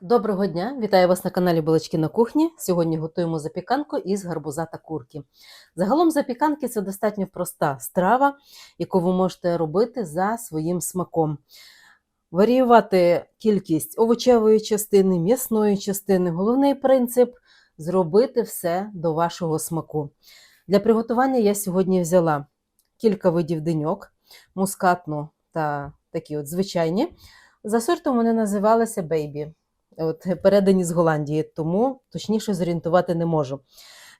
Доброго дня! Вітаю вас на каналі Балачки на кухні. Сьогодні готуємо запіканку із гарбуза та курки. Загалом запіканки це достатньо проста страва, яку ви можете робити за своїм смаком. Варіювати кількість овочевої частини, м'ясної частини. Головний принцип зробити все до вашого смаку. Для приготування я сьогодні взяла кілька видів деньок, мускатну та такі от звичайні. За сортом вони називалися бейбі от, передані з Голландії, тому точніше зорієнтувати не можу.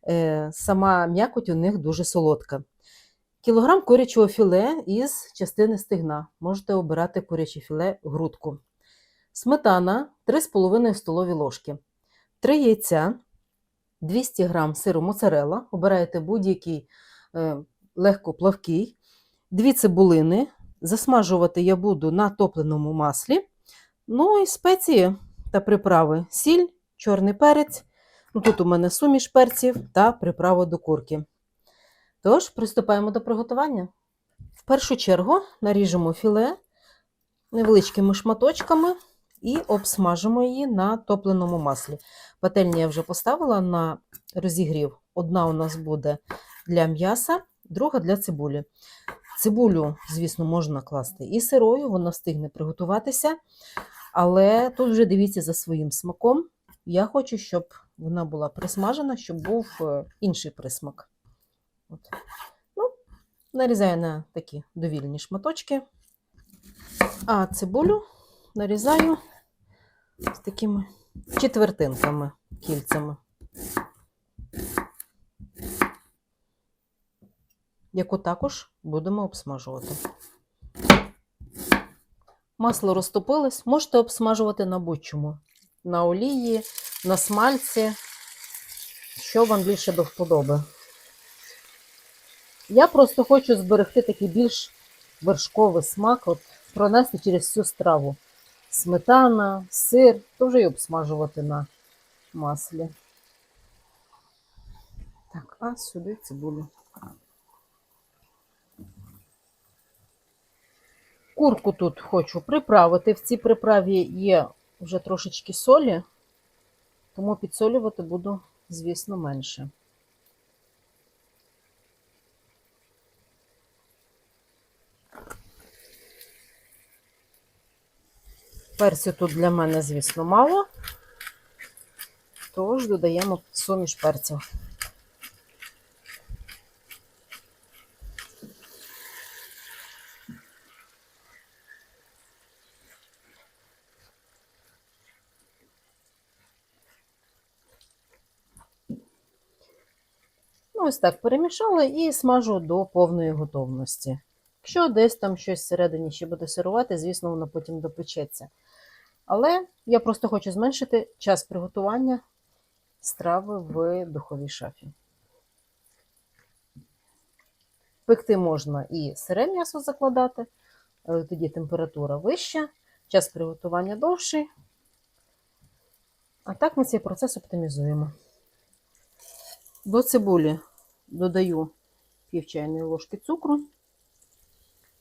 Е, Сама м'якоть у них дуже солодка. Кілограм курячого філе із частини стегна. Можете обирати куряче філе грудку. Сметана 3,5 столові ложки. 3 яйця, 200 г сиру моцарелла. Обираєте будь-який е, легко плавкий, 2 цибулини. Засмажувати я буду на топленому маслі. Ну і спеції та приправи сіль, чорний перець. Ну, Тут у мене суміш перців та приправа до курки. Тож, приступаємо до приготування. В першу чергу наріжемо філе невеличкими шматочками і обсмажимо її на топленому маслі. Пательню я вже поставила на розігрів. Одна у нас буде для м'яса, друга для цибулі. Цибулю, звісно, можна класти і сирою, вона встигне приготуватися. Але тут вже дивіться за своїм смаком. Я хочу, щоб вона була присмажена, щоб був е, інший присмак. От. Ну, нарізаю на такі довільні шматочки. А цибулю нарізаю з такими четвертинками, кільцями, яку також будемо обсмажувати. Масло розтопилось, можете обсмажувати на будь-чому. На олії, на смальці, що вам більше до вподоби. Я просто хочу зберегти такий більш вершковий смак, от пронести через всю страву. Сметана, сир, то вже й обсмажувати на маслі. Так, а сюди цибулю. Курку тут хочу приправити. В цій приправі є вже трошечки солі, тому підсолювати буду, звісно, менше. Перцю тут для мене, звісно, мало, тож додаємо суміш перців. Ось так перемішала і смажу до повної готовності. Якщо десь там щось всередині ще буде сирувати, звісно, воно потім допечеться. Але я просто хочу зменшити час приготування страви в духовій шафі. Пекти можна і сире м'ясо закладати, але тоді температура вища, час приготування довший. А так ми цей процес оптимізуємо. До цибулі додаю пів чайної ложки цукру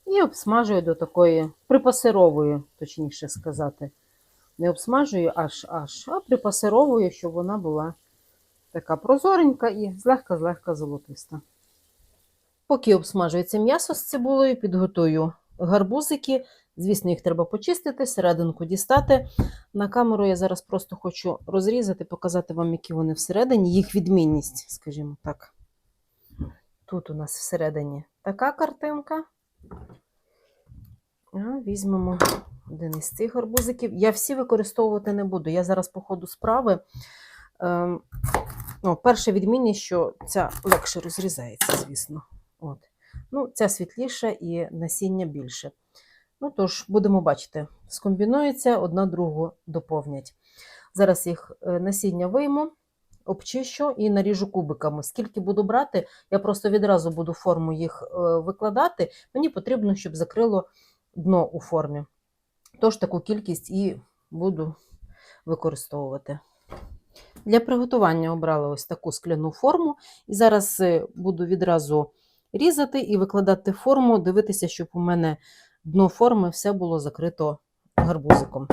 і обсмажую до такої припасировую, точніше сказати. Не обсмажую аж аж, а припасировую, щоб вона була така прозоренька і злегка-злегка золотиста. Поки обсмажується м'ясо з цибулею, підготую гарбузики. Звісно, їх треба почистити, серединку дістати. На камеру я зараз просто хочу розрізати, показати вам, які вони всередині, їх відмінність, скажімо так. Тут у нас всередині така картинка. Візьмемо один із цих гарбузиків. Я всі використовувати не буду. Я зараз, по ходу справи. Ем, ну, перша відмінність, що ця легше розрізається, звісно. От. Ну, Ця світліша і насіння більше. Ну, тож, будемо бачити, скомбінується, одна другу доповнять. Зараз їх е, насіння вийму, обчищу і наріжу кубиками. Скільки буду брати, я просто відразу буду форму їх е, викладати. Мені потрібно, щоб закрило дно у формі. Тож таку кількість і буду використовувати. Для приготування обрала ось таку скляну форму, і зараз е, буду відразу різати і викладати форму, дивитися, щоб у мене дно форми все було закрито гарбузиком.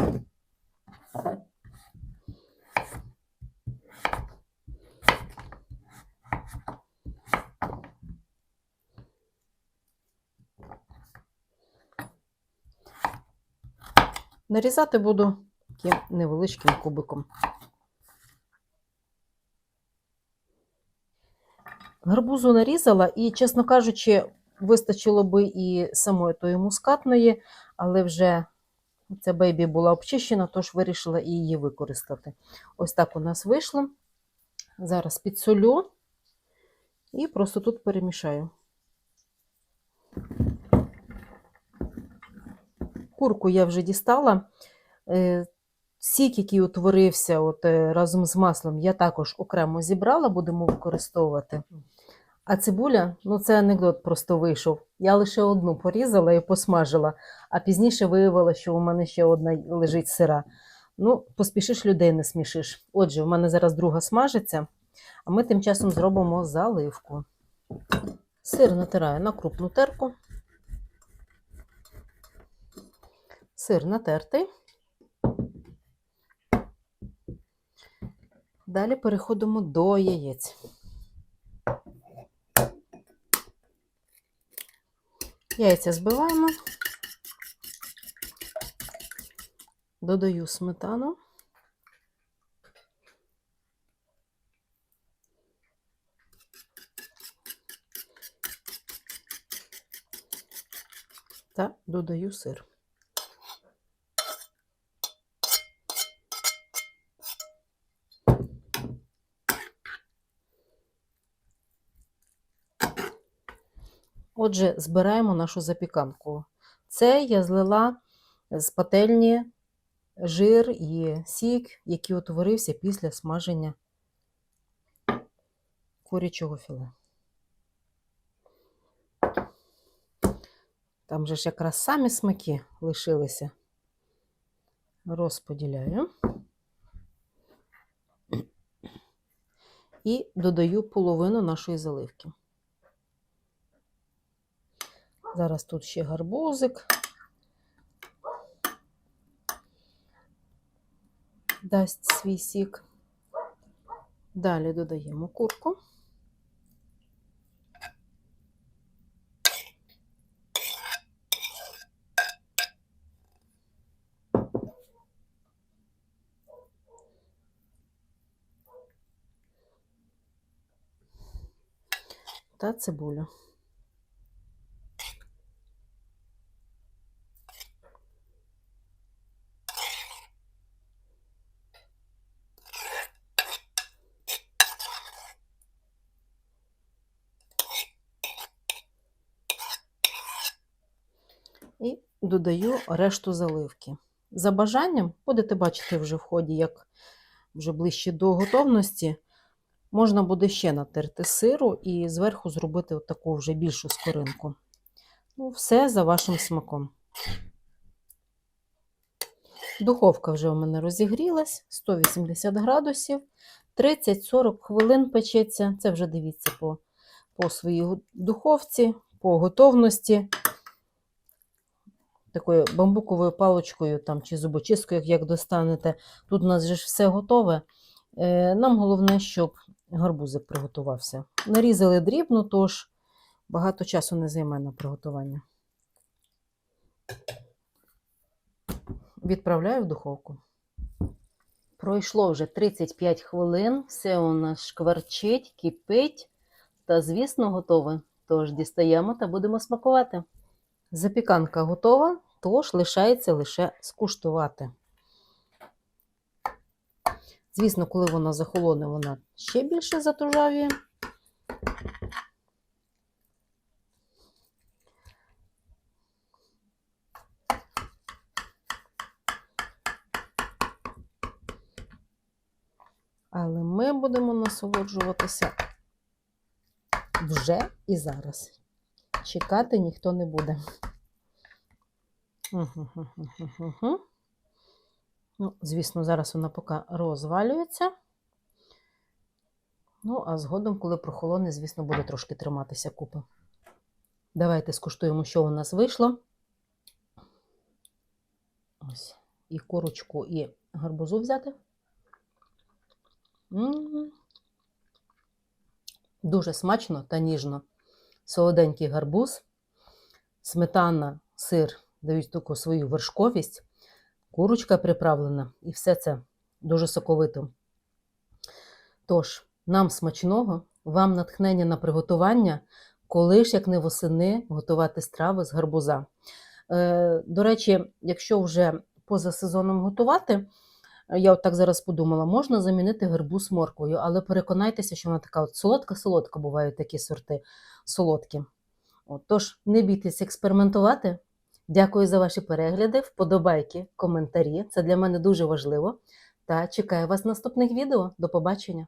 Нарізати буду таким невеличким кубиком. Гарбузу нарізала, і, чесно кажучи, вистачило би і самої тої мускатної, але вже ця бейбі була обчищена, тож вирішила її використати. Ось так у нас вийшло. Зараз підсолю і просто тут перемішаю. Курку я вже дістала. Е, Сік, який утворився от, е, разом з маслом, я також окремо зібрала, будемо використовувати. А цибуля, ну це анекдот просто вийшов. Я лише одну порізала і посмажила, а пізніше виявила, що у мене ще одна лежить сира. Ну, поспішиш людей не смішиш. Отже, в мене зараз друга смажиться, а ми тим часом зробимо заливку. Сир натираю на крупну терку. Сир натертий. Далі переходимо до яєць. Яйця збиваємо. Додаю сметану. Та додаю сир. Отже, збираємо нашу запіканку. Це я злила з пательні жир і сік, який утворився після смаження курячого філе. Там же ж якраз самі смаки лишилися. Розподіляю. І додаю половину нашої заливки. Зараз тут ще гарбузик. Дасть свій сік. Далі додаємо курку. Та цибулю. І додаю решту заливки. За бажанням, будете бачити вже в ході, як вже ближче до готовності, можна буде ще натерти сиру і зверху зробити таку вже більшу скоринку. Ну, все за вашим смаком. Духовка вже у мене розігрілась 180 градусів, 30-40 хвилин печеться. Це вже дивіться по, по своїй духовці, по готовності такою бамбуковою паличкою там, чи зубочисткою, як достанете. Тут у нас же ж все готове. Е, Нам головне, щоб гарбузик приготувався. Нарізали дрібно, тож багато часу не займе на приготування. Відправляю в духовку. Пройшло вже 35 хвилин, все у нас шкварчить, кипить та, звісно, готове. Тож дістаємо та будемо смакувати. Запіканка готова, тож лишається лише скуштувати. Звісно, коли вона захолоне, вона ще більше затужавіє. Але ми будемо насолоджуватися вже і зараз. Чекати ніхто не буде. Ну, Звісно, зараз вона поки розвалюється. Ну, а згодом, коли прохолоне, звісно, буде трошки триматися купи. Давайте скуштуємо, що у нас вийшло. Ось. І курочку, і гарбузу взяти. М -м -м. Дуже смачно та ніжно. Солоденький гарбуз, сметана, сир дають таку свою вершковість. курочка приправлена, і все це дуже соковито. Тож, нам смачного, вам натхнення на приготування, коли ж, як не восени, готувати страви з гарбуза. Е, до речі, якщо вже поза сезоном готувати, я от так зараз подумала, можна замінити гарбуз морквою, але переконайтеся, що вона така солодка-солодка, бувають такі сорти солодкі. От, тож, не бійтесь експериментувати. Дякую за ваші перегляди, вподобайки, коментарі. Це для мене дуже важливо. Та чекаю вас в наступних відео. До побачення!